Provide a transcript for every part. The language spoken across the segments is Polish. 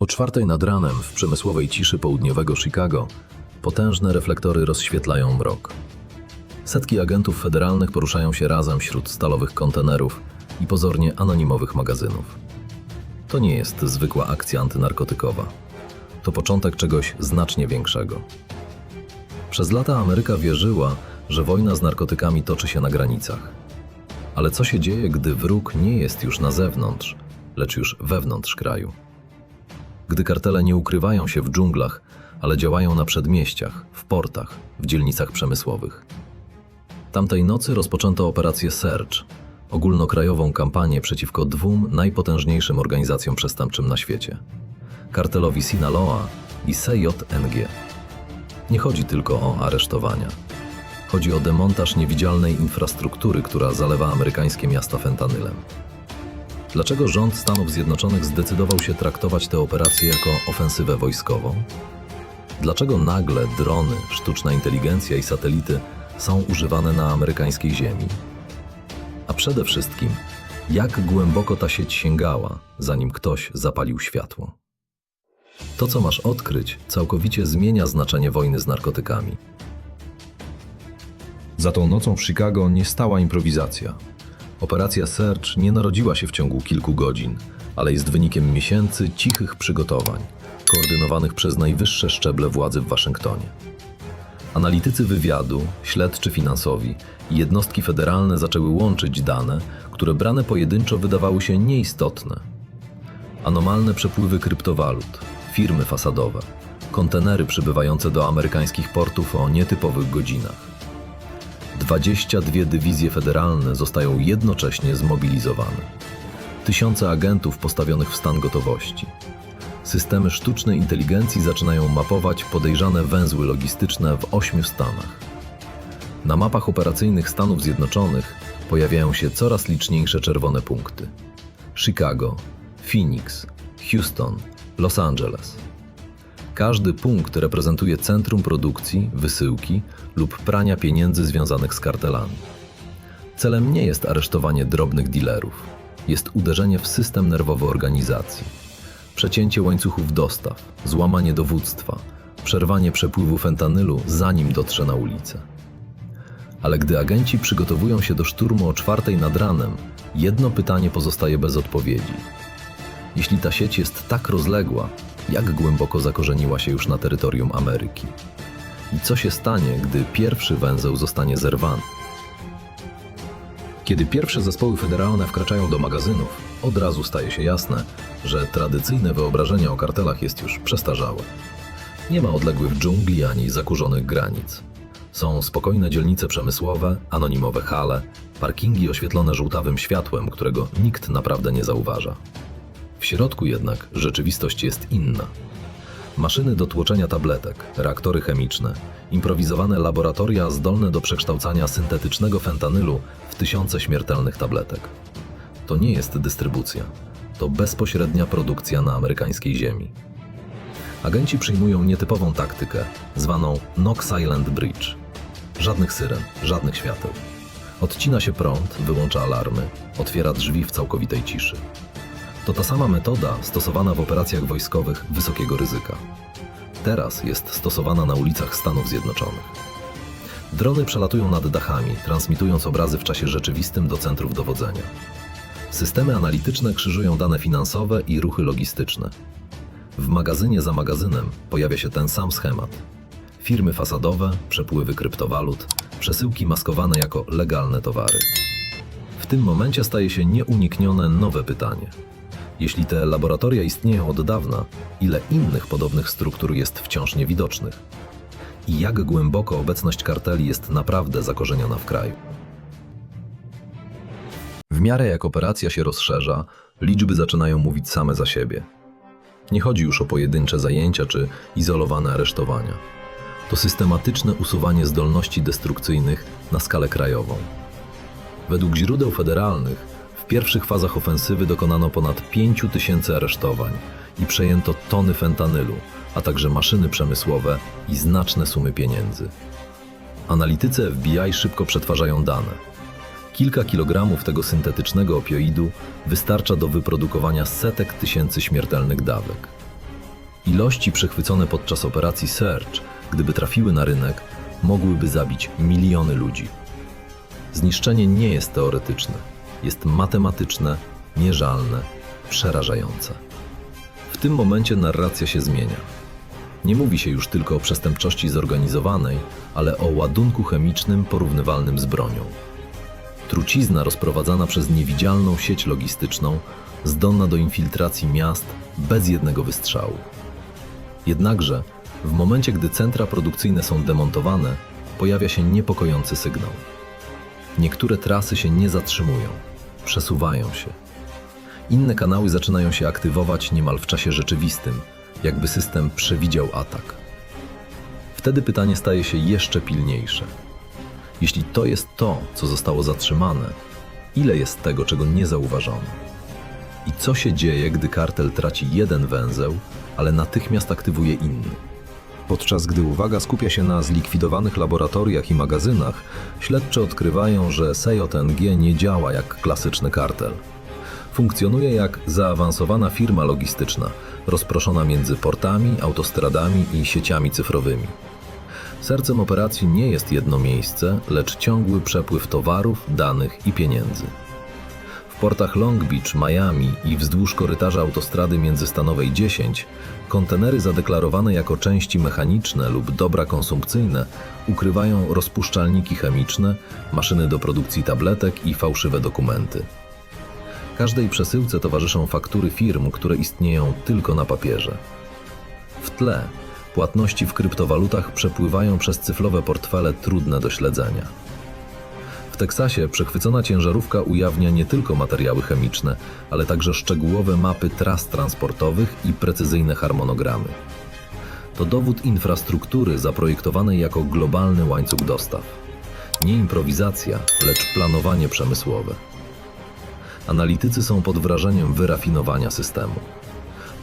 O czwartej nad ranem w przemysłowej ciszy południowego Chicago potężne reflektory rozświetlają mrok. Setki agentów federalnych poruszają się razem wśród stalowych kontenerów i pozornie anonimowych magazynów. To nie jest zwykła akcja antynarkotykowa. To początek czegoś znacznie większego. Przez lata Ameryka wierzyła, że wojna z narkotykami toczy się na granicach. Ale co się dzieje, gdy wróg nie jest już na zewnątrz, lecz już wewnątrz kraju? Gdy kartele nie ukrywają się w dżunglach, ale działają na przedmieściach, w portach, w dzielnicach przemysłowych. Tamtej nocy rozpoczęto operację Search, ogólnokrajową kampanię przeciwko dwóm najpotężniejszym organizacjom przestępczym na świecie kartelowi Sinaloa i CJNG. Nie chodzi tylko o aresztowania. Chodzi o demontaż niewidzialnej infrastruktury, która zalewa amerykańskie miasta fentanylem. Dlaczego rząd Stanów Zjednoczonych zdecydował się traktować tę operację jako ofensywę wojskową? Dlaczego nagle drony, sztuczna inteligencja i satelity są używane na amerykańskiej ziemi? A przede wszystkim, jak głęboko ta sieć sięgała, zanim ktoś zapalił światło? To, co masz odkryć, całkowicie zmienia znaczenie wojny z narkotykami. Za tą nocą w Chicago nie stała improwizacja. Operacja Search nie narodziła się w ciągu kilku godzin, ale jest wynikiem miesięcy cichych przygotowań, koordynowanych przez najwyższe szczeble władzy w Waszyngtonie. Analitycy wywiadu, śledczy finansowi i jednostki federalne zaczęły łączyć dane, które brane pojedynczo wydawały się nieistotne. Anomalne przepływy kryptowalut, firmy fasadowe, kontenery przybywające do amerykańskich portów o nietypowych godzinach. 22 dywizje federalne zostają jednocześnie zmobilizowane. Tysiące agentów postawionych w stan gotowości. Systemy sztucznej inteligencji zaczynają mapować podejrzane węzły logistyczne w ośmiu stanach. Na mapach operacyjnych Stanów Zjednoczonych pojawiają się coraz liczniejsze czerwone punkty. Chicago, Phoenix, Houston, Los Angeles. Każdy punkt reprezentuje centrum produkcji, wysyłki lub prania pieniędzy związanych z kartelami. Celem nie jest aresztowanie drobnych dealerów, jest uderzenie w system nerwowy organizacji, przecięcie łańcuchów dostaw, złamanie dowództwa, przerwanie przepływu fentanylu zanim dotrze na ulicę. Ale gdy agenci przygotowują się do szturmu o czwartej nad ranem, jedno pytanie pozostaje bez odpowiedzi. Jeśli ta sieć jest tak rozległa, jak głęboko zakorzeniła się już na terytorium Ameryki? I co się stanie, gdy pierwszy węzeł zostanie zerwany? Kiedy pierwsze zespoły federalne wkraczają do magazynów, od razu staje się jasne, że tradycyjne wyobrażenie o kartelach jest już przestarzałe. Nie ma odległych dżungli ani zakurzonych granic. Są spokojne dzielnice przemysłowe, anonimowe hale, parkingi oświetlone żółtawym światłem, którego nikt naprawdę nie zauważa. W środku jednak rzeczywistość jest inna. Maszyny do tłoczenia tabletek, reaktory chemiczne, improwizowane laboratoria zdolne do przekształcania syntetycznego fentanylu w tysiące śmiertelnych tabletek. To nie jest dystrybucja, to bezpośrednia produkcja na amerykańskiej ziemi. Agenci przyjmują nietypową taktykę, zwaną Knock Silent Bridge. Żadnych syren, żadnych świateł. Odcina się prąd, wyłącza alarmy, otwiera drzwi w całkowitej ciszy. To ta sama metoda stosowana w operacjach wojskowych wysokiego ryzyka. Teraz jest stosowana na ulicach Stanów Zjednoczonych. Drony przelatują nad dachami, transmitując obrazy w czasie rzeczywistym do centrów dowodzenia. Systemy analityczne krzyżują dane finansowe i ruchy logistyczne. W magazynie za magazynem pojawia się ten sam schemat. Firmy fasadowe, przepływy kryptowalut, przesyłki maskowane jako legalne towary. W tym momencie staje się nieuniknione nowe pytanie. Jeśli te laboratoria istnieją od dawna, ile innych podobnych struktur jest wciąż niewidocznych? I jak głęboko obecność karteli jest naprawdę zakorzeniona w kraju? W miarę jak operacja się rozszerza, liczby zaczynają mówić same za siebie. Nie chodzi już o pojedyncze zajęcia czy izolowane aresztowania. To systematyczne usuwanie zdolności destrukcyjnych na skalę krajową. Według źródeł federalnych pierwszych fazach ofensywy dokonano ponad 5 tysięcy aresztowań i przejęto tony fentanylu, a także maszyny przemysłowe i znaczne sumy pieniędzy. Analitycy FBI szybko przetwarzają dane. Kilka kilogramów tego syntetycznego opioidu wystarcza do wyprodukowania setek tysięcy śmiertelnych dawek. Ilości przechwycone podczas operacji Search, gdyby trafiły na rynek, mogłyby zabić miliony ludzi. Zniszczenie nie jest teoretyczne, jest matematyczne, mierzalne, przerażające. W tym momencie narracja się zmienia. Nie mówi się już tylko o przestępczości zorganizowanej, ale o ładunku chemicznym porównywalnym z bronią. Trucizna rozprowadzana przez niewidzialną sieć logistyczną, zdolna do infiltracji miast bez jednego wystrzału. Jednakże, w momencie gdy centra produkcyjne są demontowane, pojawia się niepokojący sygnał. Niektóre trasy się nie zatrzymują, przesuwają się. Inne kanały zaczynają się aktywować niemal w czasie rzeczywistym, jakby system przewidział atak. Wtedy pytanie staje się jeszcze pilniejsze. Jeśli to jest to, co zostało zatrzymane, ile jest tego, czego nie zauważono? I co się dzieje, gdy kartel traci jeden węzeł, ale natychmiast aktywuje inny? Podczas gdy uwaga skupia się na zlikwidowanych laboratoriach i magazynach, śledczy odkrywają, że SEJOTNG nie działa jak klasyczny kartel. Funkcjonuje jak zaawansowana firma logistyczna, rozproszona między portami, autostradami i sieciami cyfrowymi. Sercem operacji nie jest jedno miejsce, lecz ciągły przepływ towarów, danych i pieniędzy. Portach Long Beach, Miami i wzdłuż korytarza autostrady międzystanowej 10 kontenery zadeklarowane jako części mechaniczne lub dobra konsumpcyjne ukrywają rozpuszczalniki chemiczne, maszyny do produkcji tabletek i fałszywe dokumenty. Każdej przesyłce towarzyszą faktury firm, które istnieją tylko na papierze. W tle płatności w kryptowalutach przepływają przez cyfrowe portfele trudne do śledzenia. Teksasie przechwycona ciężarówka ujawnia nie tylko materiały chemiczne, ale także szczegółowe mapy tras transportowych i precyzyjne harmonogramy. To dowód infrastruktury zaprojektowanej jako globalny łańcuch dostaw. Nie improwizacja, lecz planowanie przemysłowe. Analitycy są pod wrażeniem wyrafinowania systemu.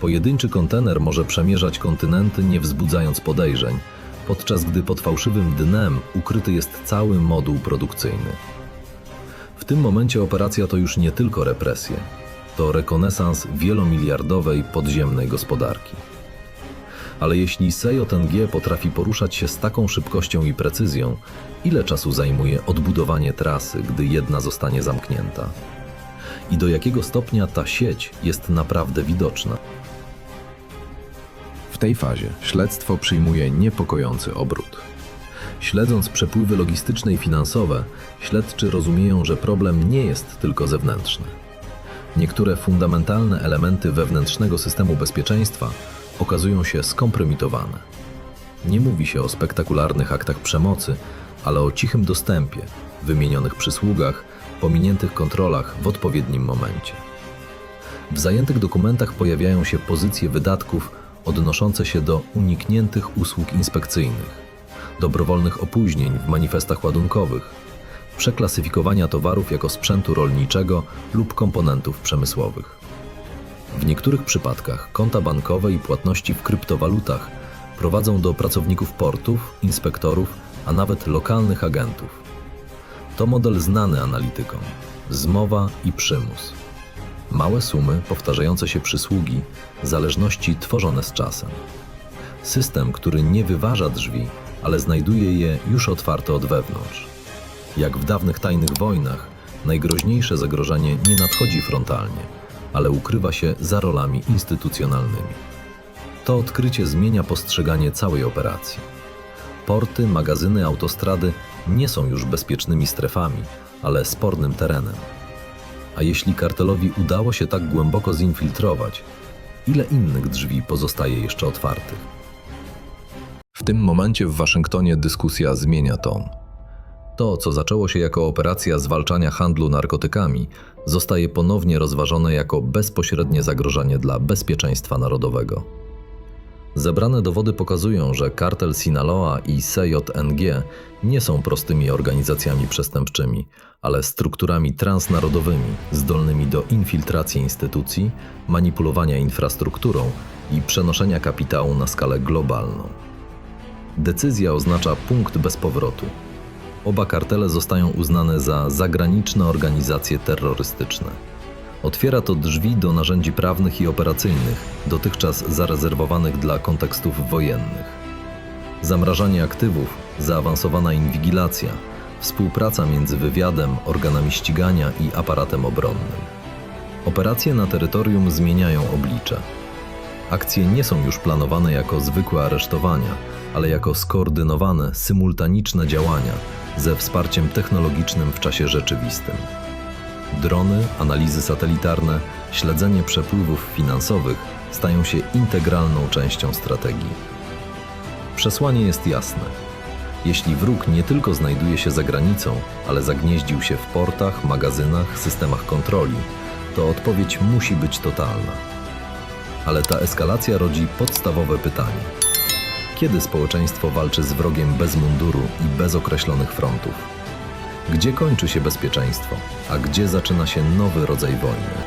Pojedynczy kontener może przemierzać kontynenty, nie wzbudzając podejrzeń, podczas gdy pod fałszywym dnem ukryty jest cały moduł produkcyjny. W tym momencie operacja to już nie tylko represje, to rekonesans wielomiliardowej podziemnej gospodarki. Ale jeśli SEJOTNG potrafi poruszać się z taką szybkością i precyzją, ile czasu zajmuje odbudowanie trasy, gdy jedna zostanie zamknięta? I do jakiego stopnia ta sieć jest naprawdę widoczna? W tej fazie śledztwo przyjmuje niepokojący obrót. Śledząc przepływy logistyczne i finansowe, śledczy rozumieją, że problem nie jest tylko zewnętrzny. Niektóre fundamentalne elementy wewnętrznego systemu bezpieczeństwa okazują się skompromitowane. Nie mówi się o spektakularnych aktach przemocy, ale o cichym dostępie, wymienionych przysługach, pominiętych kontrolach w odpowiednim momencie. W zajętych dokumentach pojawiają się pozycje wydatków odnoszące się do unikniętych usług inspekcyjnych, dobrowolnych opóźnień w manifestach ładunkowych, przeklasyfikowania towarów jako sprzętu rolniczego lub komponentów przemysłowych. W niektórych przypadkach konta bankowe i płatności w kryptowalutach prowadzą do pracowników portów, inspektorów, a nawet lokalnych agentów. To model znany analitykom zmowa i przymus. Małe sumy, powtarzające się przysługi, zależności tworzone z czasem. System, który nie wyważa drzwi, ale znajduje je już otwarte od wewnątrz. Jak w dawnych tajnych wojnach, najgroźniejsze zagrożenie nie nadchodzi frontalnie, ale ukrywa się za rolami instytucjonalnymi. To odkrycie zmienia postrzeganie całej operacji. Porty, magazyny, autostrady nie są już bezpiecznymi strefami, ale spornym terenem. A jeśli kartelowi udało się tak głęboko zinfiltrować, ile innych drzwi pozostaje jeszcze otwartych? W tym momencie w Waszyngtonie dyskusja zmienia ton. To, co zaczęło się jako operacja zwalczania handlu narkotykami, zostaje ponownie rozważone jako bezpośrednie zagrożenie dla bezpieczeństwa narodowego. Zebrane dowody pokazują, że kartel Sinaloa i CJNG nie są prostymi organizacjami przestępczymi, ale strukturami transnarodowymi, zdolnymi do infiltracji instytucji, manipulowania infrastrukturą i przenoszenia kapitału na skalę globalną. Decyzja oznacza punkt bez powrotu. Oba kartele zostają uznane za zagraniczne organizacje terrorystyczne. Otwiera to drzwi do narzędzi prawnych i operacyjnych, dotychczas zarezerwowanych dla kontekstów wojennych. Zamrażanie aktywów, zaawansowana inwigilacja, współpraca między wywiadem, organami ścigania i aparatem obronnym. Operacje na terytorium zmieniają oblicze. Akcje nie są już planowane jako zwykłe aresztowania, ale jako skoordynowane, symultaniczne działania ze wsparciem technologicznym w czasie rzeczywistym. Drony, analizy satelitarne, śledzenie przepływów finansowych stają się integralną częścią strategii. Przesłanie jest jasne. Jeśli wróg nie tylko znajduje się za granicą, ale zagnieździł się w portach, magazynach, systemach kontroli, to odpowiedź musi być totalna. Ale ta eskalacja rodzi podstawowe pytanie: kiedy społeczeństwo walczy z wrogiem bez munduru i bez określonych frontów? Gdzie kończy się bezpieczeństwo, a gdzie zaczyna się nowy rodzaj wojny?